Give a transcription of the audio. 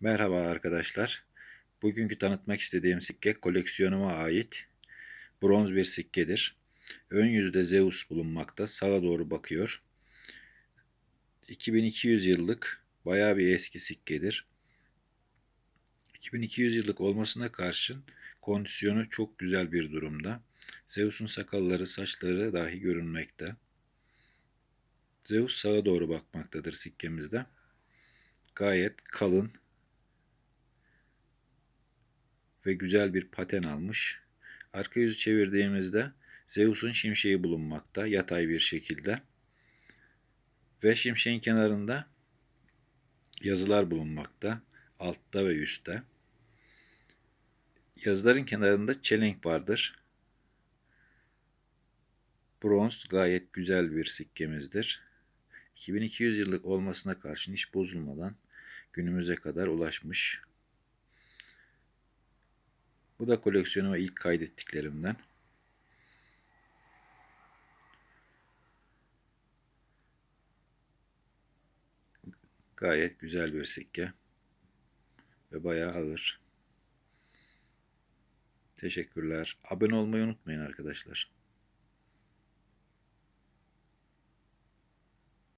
Merhaba arkadaşlar. Bugünkü tanıtmak istediğim sikke koleksiyonuma ait bronz bir sikkedir. Ön yüzde Zeus bulunmakta. Sağa doğru bakıyor. 2200 yıllık bayağı bir eski sikkedir. 2200 yıllık olmasına karşın kondisyonu çok güzel bir durumda. Zeus'un sakalları, saçları dahi görünmekte. Zeus sağa doğru bakmaktadır sikkemizde. Gayet kalın, ve güzel bir paten almış. Arka yüzü çevirdiğimizde Zeus'un şimşeği bulunmakta yatay bir şekilde. Ve şimşeğin kenarında yazılar bulunmakta altta ve üstte. Yazıların kenarında çelenk vardır. Bronz gayet güzel bir sikkemizdir. 2200 yıllık olmasına karşın hiç bozulmadan günümüze kadar ulaşmış. Bu da koleksiyonuma ilk kaydettiklerimden. Gayet güzel bir sikke. Ve bayağı ağır. Teşekkürler. Abone olmayı unutmayın arkadaşlar.